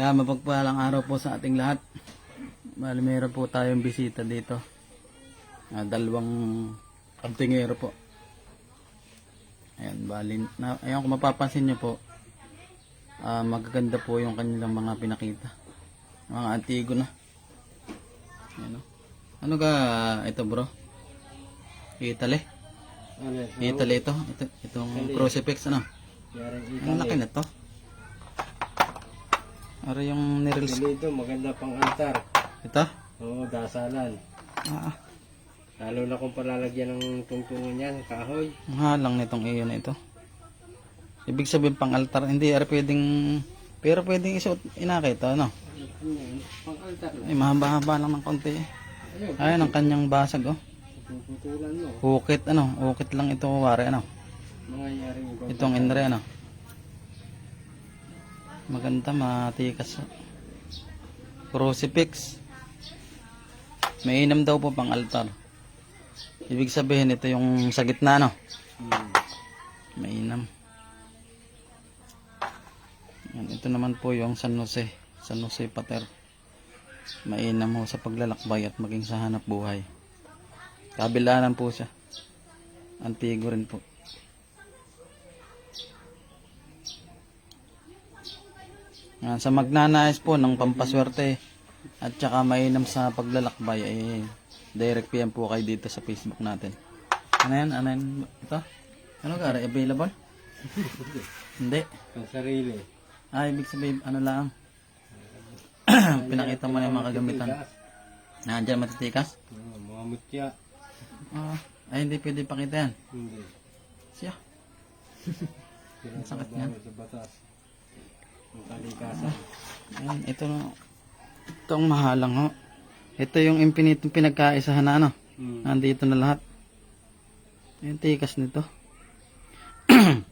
Kaya mapagpalang araw po sa ating lahat. Bali meron po tayong bisita dito. Ah, dalawang kantingero po. Ayan, bali, na, ayan kung mapapansin nyo po, ah, magaganda po yung kanilang mga pinakita. Mga antigo na. Ayan, oh. Ano ga ito bro? Italy? Ano, Italy ito? ito itong crucifix ano? Ang laki na to. Ano yung nirils Ito, maganda pang altar. Ito? Oo, dasalan. Ah, Lalo na kung palalagyan ng tungtungan yan, kahoy. ang halang nitong iyo na ito. Ibig sabihin pang altar, hindi ari pwedeng pero pwedeng isuot inakit ano? Pang altar. Ay mahaba-haba lang ng konti. Ayun, Ayun ang kanyang basag oh. puputulan mo. Ukit ano, ukit lang ito wari ano. Mga yaring. Itong inre ano. Maganda matikas. Crucifix. Mainam daw po pang altar. Ibig sabihin ito yung sa gitna no. Hmm. Mainam. Yan, ito naman po yung San Jose. San Jose Pater. Mainam ho sa paglalakbay at maging sa hanap buhay. Kabilanan po siya. Antigo rin po. Yan, sa magnanais po ng pampaswerte at saka mainam sa paglalakbay ay direct PM po kayo dito sa Facebook natin. Ano yan? Ano yan? Ito? Ano ka? Available? Hindi. Pang sarili. Ah, ibig sabihin, ano lang? Pinakita mo na yung mga kagamitan. Nandiyan matitikas? Oo, mga mutya. Ah, ay, hindi pwede pakita yan. Hindi. Siya. Ang sakit niyan. Sa batas. Ang kalikasan. Ayan, ito na. Ito ang mahalang ho. Ito yung infinite pinagkaisahan na ano. Hmm. Nandito na lahat. Ayan, tikas nito.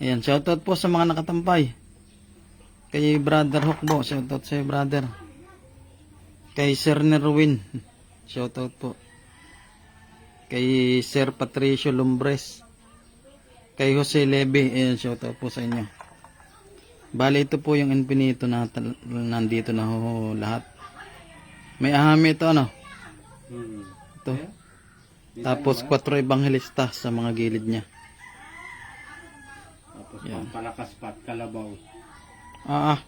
Ayan, shoutout po sa mga nakatampay. Kay Brother Hukbo, shoutout sa brother. Kay Sir Nerwin, shoutout po. Kay Sir Patricio Lumbres. Kay Jose Leve, ayan, shoutout po sa inyo. Bali, ito po yung infinito na nandito na ho lahat. May ahami ito, ano? Hmm. Ito. Tapos, kwatro evangelista sa mga gilid niya. Tapos pang palakas pa at kalabaw. Ah, ah.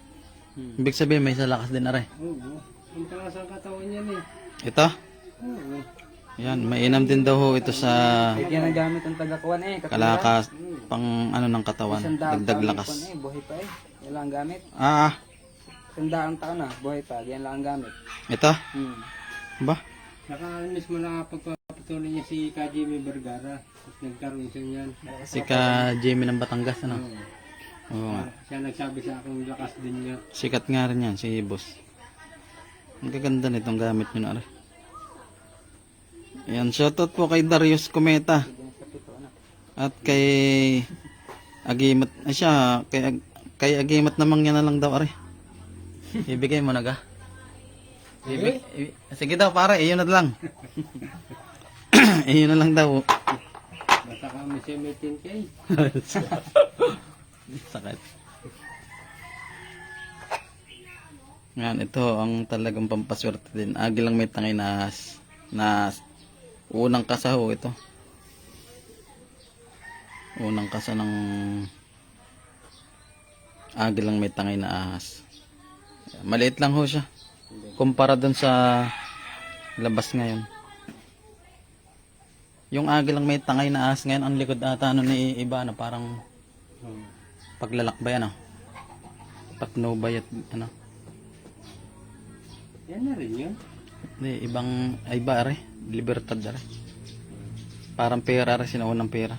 Ibig sabihin, may salakas din na rin. Oo. Ang talas ang katawan yan eh. Ito? Oo. Yan, mainam din daw ho ito sa Yan ang gamit ng tagakuan eh. kalakas, pang ano ng katawan, dagdag lakas. Eh, buhay pa eh. Yan lang ang gamit. Ah, ah. Sandaang taon na, buhay pa. Yan lang ang gamit. ito? Hmm. Ba? Saka mismo nakapagpapatuloy niya si Ka Jimmy Vergara. At nagkaroon siya niyan. Si ka Jamie ng Batangas, ano? Oo. Oo nga. Siya nagsabi sa akin lakas din niya. Sikat nga rin yan, si boss. Ang gaganda nitong gamit nyo na rin. Ayan, shoutout po kay Darius Cometa. At kay Agimat, ay siya, kay, kay Agimat namang yan na lang daw, are. Ibigay mo na ga. Ibig, i- sige daw, pare, iyon na lang. iyon na lang daw. Basta siya may 10K. Sakit. Yan, ito ang talagang pampaswerte din. Agi lang may tangay na. Na unang kasaho ito. Unang kasa ng agi lang may tangay na ahas. Maliit lang ho siya. Kumpara dun sa labas ngayon. Yung agi lang may tangay na ahas ngayon, ang likod ata ano ni iba na parang Oo. paglalakbay ano Patnubay at ano Yan na rin yun. hindi ibang ay iba are libertad are parang pera are sinaunang pera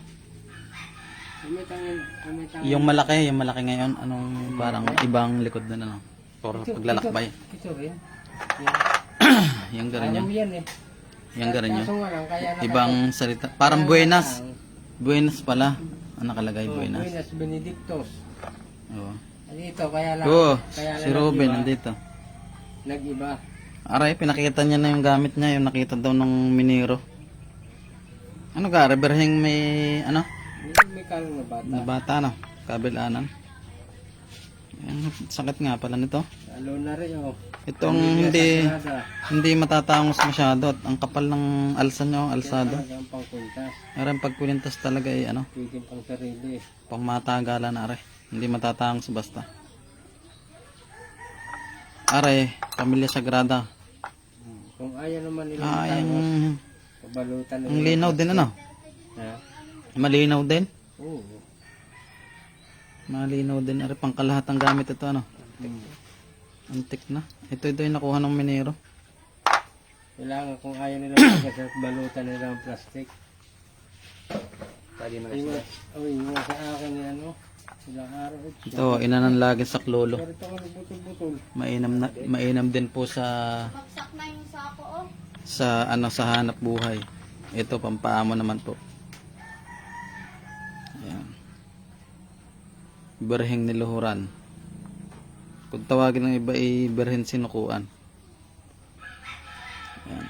yung malaki yung malaki ngayon anong parang ibang likod na ano for paglalakbay Ito rin. Yan. yung yun eh. yung garan yun lang, kaya naka- ibang salita parang buenas buenas pala ang nakalagay Oh, buenas Buenas Benedictos. oo Dito, kaya lang. Oo, si nag-iba. nandito Nag-iba. Aray, pinakita niya na yung gamit niya, yung nakita daw ng minero. Ano ka, reberheng may, ano, May kalong na bata. na bata, no? Kabilanan. Ang sakit nga pala nito. Lalo na rin oh. Itong hindi hindi matatangos masyado at ang kapal ng alsa nyo, alsado. Ang pangkuntas. Meron pag pinintas talaga ay ano, Pwede pang sarili. pang matagalan are. Hindi matatangos basta. Are, pamilya sagrada. Kung ayaw naman nila Ah, yung, pabalutan na ang linaw din ano. Ha? Malinaw din. Oo. Malinaw din. Are, pang kalahat ang gamit ito ano. Hmm. Antik na. Ito ito yung nakuha ng minero. Kailangan kung ayaw nila at balutan nila ang plastic. Pwede Iwas, oh, iwas sa akin ni ano. Ito, inanan lagi sa klolo. Mainam na, mainam din po sa sa ano sa hanap buhay. Ito pampaamo naman po. Ayan. Berheng niluhuran. Kung tawagin ng iba ay berhen sinukuan. Ayan.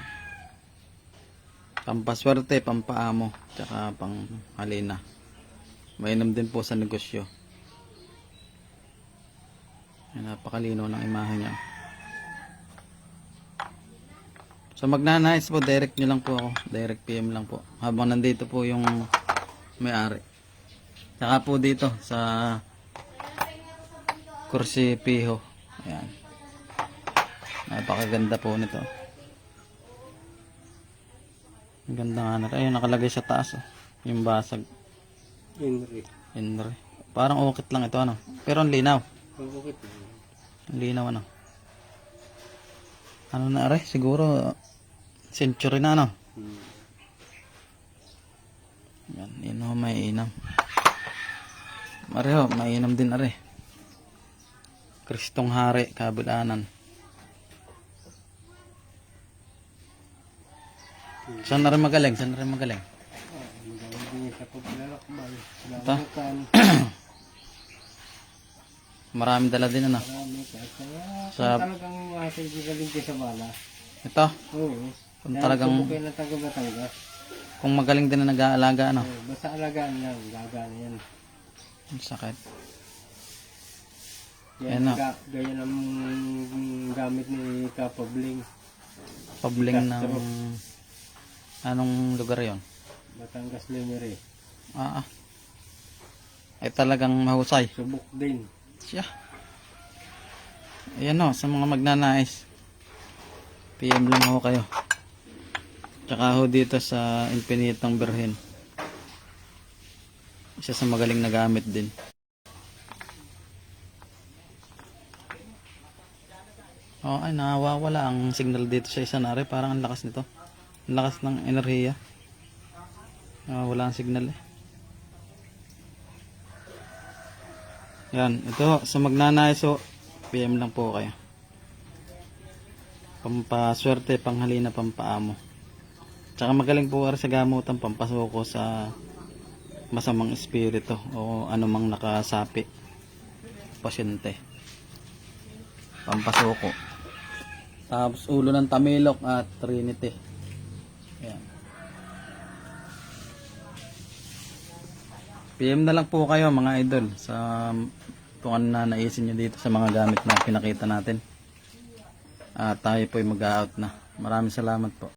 Pampaswerte, pampaamo, tsaka pang halina. Mainam din po sa negosyo. Napakalino ng imahe niya. So magnanais po, direct nyo lang po ako. Direct PM lang po. Habang nandito po yung may-ari. Saka po dito sa Kursi Piho. Ayan. Napakaganda po nito. Ang ganda nga na. Ayun, nakalagay sa taas. Oh. Yung basag. Henry. Henry. Parang ukit lang ito ano. Pero ang linaw. Ang bukit. Ang linaw ano. Ano na are? Siguro century na ano. Hmm. Yan, yun ho, may inam. Mareho, mainam din are. Kristong Hari, Kabilanan. Saan na rin magaling? Saan na rin magaling? Magaling din sa paglalakbay. Ito? Maraming dala din ano. Marami. Kaya Sa- kung talagang asa galing din sa bala. Ito, Oo. kung talagang, subukin na taga Batangas. kung magaling din na nag-aalaga ano. Oo, Basta alagaan lang. Gagana yan. Ang sakit. Yan, Yan na. ga, gaya ng gamit ni Kapabling. Pabling ng... Anong lugar yon? Batangas Lemery. Ah, ah. Ay talagang mahusay. Subok din. Siya. Ayan o, sa mga magnanais. PM lang ako kayo. Tsaka ho dito sa Infinitong Berhen. Isa sa magaling na gamit din. Oh, ay nawawala ang signal dito sa isa nare. Parang ang lakas nito. Ang lakas ng enerhiya. Nawawala ang signal eh. Yan, ito sa magnanais so PM lang po kayo. Pampaswerte, panghalina, pampaamo. Tsaka magaling po kayo sa gamutan, pampasuko sa masamang espiritu o anumang nakasapi. Pasyente. Pampasuko. Tapos ulo ng tamilok at trinity. PM na lang po kayo mga idol sa kung ano na naisin nyo dito sa mga gamit na pinakita natin. At tayo po ay mag-out na. Maraming salamat po.